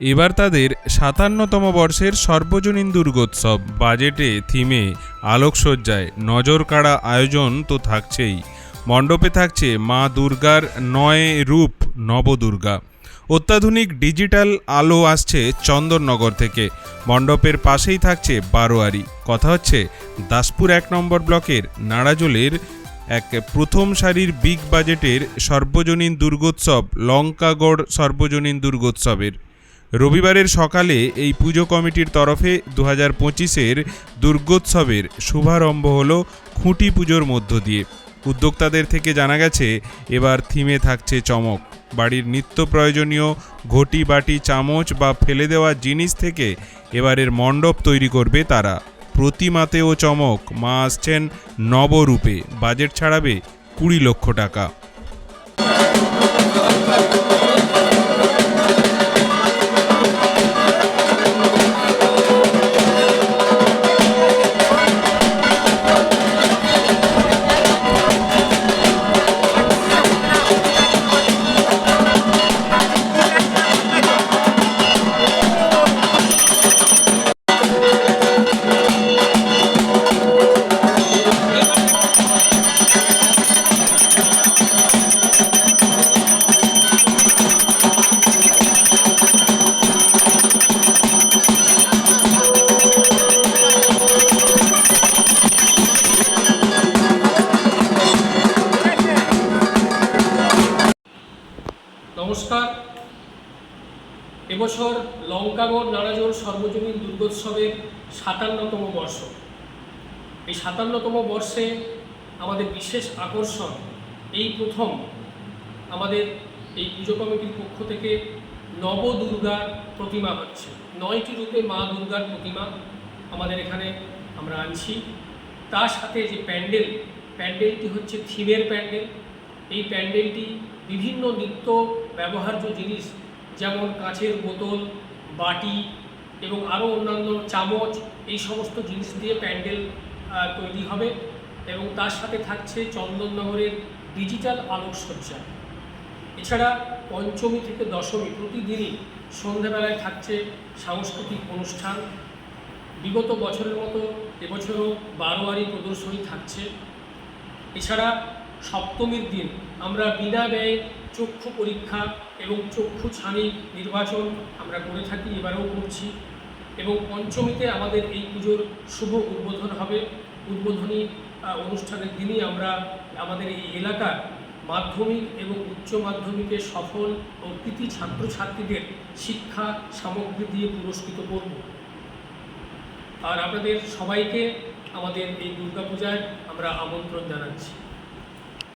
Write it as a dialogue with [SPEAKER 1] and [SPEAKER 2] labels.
[SPEAKER 1] এবার তাদের সাতান্নতম বর্ষের সর্বজনীন দুর্গোৎসব। বাজেটে, থিমে আলোকসজ্জায় নজর কাড়া আয়োজন তো থাকছেই। মণ্ডপে থাকছে মা দুর্গার নয় রূপ নবদুর্গা। অত্যাধুনিক ডিজিটাল আলো আসছে চন্দননগর থেকে। মণ্ডপের পাশেই থাকছে বারোয়ারি। কথা হচ্ছে, দাসপুর এক নম্বর ব্লকের নাড়াজোলের এক প্রথম সারির বিগ বাজেটের সর্বজনীন দুর্গোৎসব, লঙ্কাগড় সর্বজনীন দুর্গোৎসবের। রবিবারের সকালে এই পুজো কমিটির তরফে দু হাজার পঁচিশের দুর্গোৎসবের শুভারম্ভ হল খুঁটি পুজোর মধ্য দিয়ে। উদ্যোক্তাদের থেকে জানা গেছে, এবার থিমে থাকছে চমক। বাড়ির নিত্য প্রয়োজনীয় ঘটি, বাটি, চামচ বা ফেলে দেওয়া জিনিস থেকে এবারের মণ্ডপ তৈরি করবে তারা। প্রতিমাতেও চমক, মা আসছেন নবরূপে। বাজেট ছাড়াবে কুড়ি লক্ষ টাকা।
[SPEAKER 2] নমস্কার। এবছর লঙ্কাগড় নারাজোর সর্বজনীন দুর্গোৎসবের সাতান্নতম বর্ষ। এই সাতান্নতম বর্ষে আমাদের বিশেষ আকর্ষণ এই প্রথম আমাদের এই পুজো কমিটির পক্ষ থেকে নবদুর্গার প্রতিমা হচ্ছে। নয়টি রূপে মা দুর্গার প্রতিমা আমাদের এখানে আমরা আনছি। তার সাথে যে প্যান্ডেল, প্যান্ডেলটি হচ্ছে থিমের প্যান্ডেল। এই প্যান্ডেলটি বিভিন্ন নিত্য ব্যবহার্য জিনিস, যেমন কাঁচের বোতল, বাটি এবং আরও অন্যান্য চামচ, এই সমস্ত জিনিস দিয়ে প্যান্ডেল তৈরি হবে এবং তার সাথে থাকছে চন্দননগরের ডিজিটাল আলোকসজ্জা। এছাড়া পঞ্চমী থেকে দশমী প্রতিদিনই সন্ধ্যাবেলায় থাকছে সাংস্কৃতিক অনুষ্ঠান। বিগত বছরের মতো এবছরও বারোয়ারি প্রদর্শনী থাকছে। এছাড়া সপ্তমীর দিন আমরা বিনা ব্যয়ে চক্ষু পরীক্ষা এবং চক্ষু ছানি নির্বাচন আমরা করে থাকি, এবারেও করছি। এবং পঞ্চমীতে আমাদের এই পুজোর শুভ উদ্বোধন হবে। উদ্বোধনী অনুষ্ঠানের দিনই আমরা আমাদের এই এলাকার মাধ্যমিক এবং উচ্চ মাধ্যমিকের সফল ও কৃতি ছাত্রছাত্রীদের শিক্ষা সামগ্রী দিয়ে পুরস্কৃত করব। আর আপনাদের সবাইকে আমাদের এই দুর্গাপূজায় আমরা আমন্ত্রণ জানাচ্ছি।